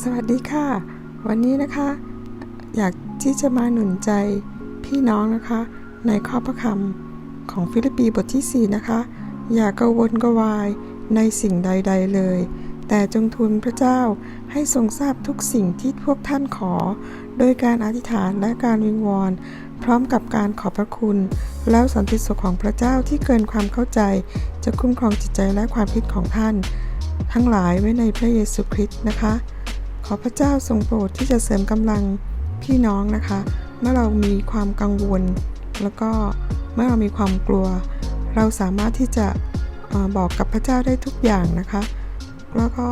สวัสดีค่ะ วันนี้นะคะ อยากที่จะมาหนุนใจพี่น้องนะคะ ในข้อพระคำของฟิลิปปีบทที่ 4 นะคะ อย่ากระวนกวายในสิ่งใด ๆ เลย แต่จงทูลพระเจ้าให้ทรงทราบทุกสิ่งที่พวกท่านขอ โดยการอธิษฐานและการวิงวอน พร้อมกับการขอบพระคุณ แล้วสันติสุขของพระเจ้าที่เกินความเข้าใจ จะคุ้มครองจิตใจและความคิดของท่าน ทั้งหลายไว้ในพระเยซูคริสต์นะคะ ขอพระเจ้าทรงโปรดที่จะเสริมกำลังพี่น้องนะคะ เมื่อเรามีความกังวล แล้วก็เมื่อเรามีความกลัว เราสามารถที่จะอบอกกับพระเจ้าได้ทุกอย่างนะคะ แล้วก็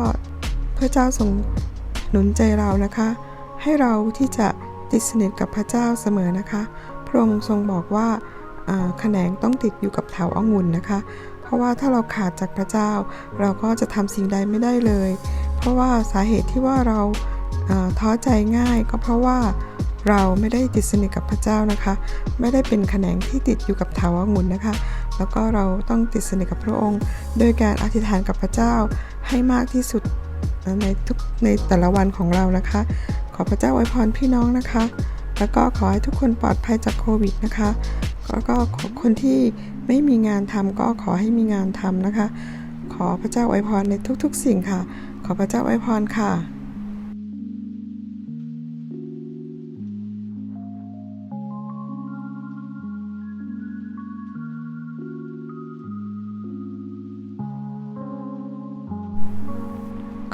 พระเจ้าทรงหนุนใจเรานะคะ ให้เราที่จะติดสนิทกับพระเจ้าเสมอนะคะ พระองค์ทรงบอกว่าแขนงต้องติดอยู่กับเถาองุ่นนะคะ ราะว่าถ้าเราขาดจากพระเจ้า เราก็จะทำสิ่งใดไม่ได้เลย เพราะว่าสาเหตุที่ว่าเราท้อใจง่าย ก็เพราะว่าเราไม่ได้ติดสนิทกับพระเจ้านะคะ ไม่ได้เป็นแขนงที่ติดอยู่กับเถาองุ่นนะคะ แล้วก็เราต้องติดสนิทกับพระองค์ โดยการอธิษฐานกับพระเจ้าให้มากที่สุดในทุกในแต่ละวันของเรานะคะ ขอพระเจ้าอวยพรพี่น้องนะคะ แล้วก็ขอให้ทุกคนปลอดภัยจากโควิดนะคะ แล้วก็ขอคนที่ไม่มีงานทำก็ขอให้มีงานทำนะคะ ขอพระเจ้าอวยพรในทุกๆ สิ่งค่ะ ขอพระเจ้าอวยพรค่ะ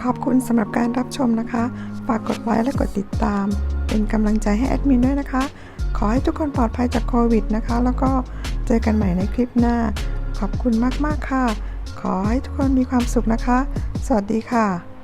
ขอบคุณสำหรับการรับชมนะคะ ฝากกดไลค์และกดติดตาม เป็นกำลังใจให้แอดมินด้วยนะคะ ขอให้ทุกคนปลอดภัยจากโควิดนะคะ แล้วก็เจอกันใหม่ในคลิปหน้า ขอบคุณมากๆค่ะ ขอให้ทุกคนมีความสุขนะคะ สวัสดีค่ะ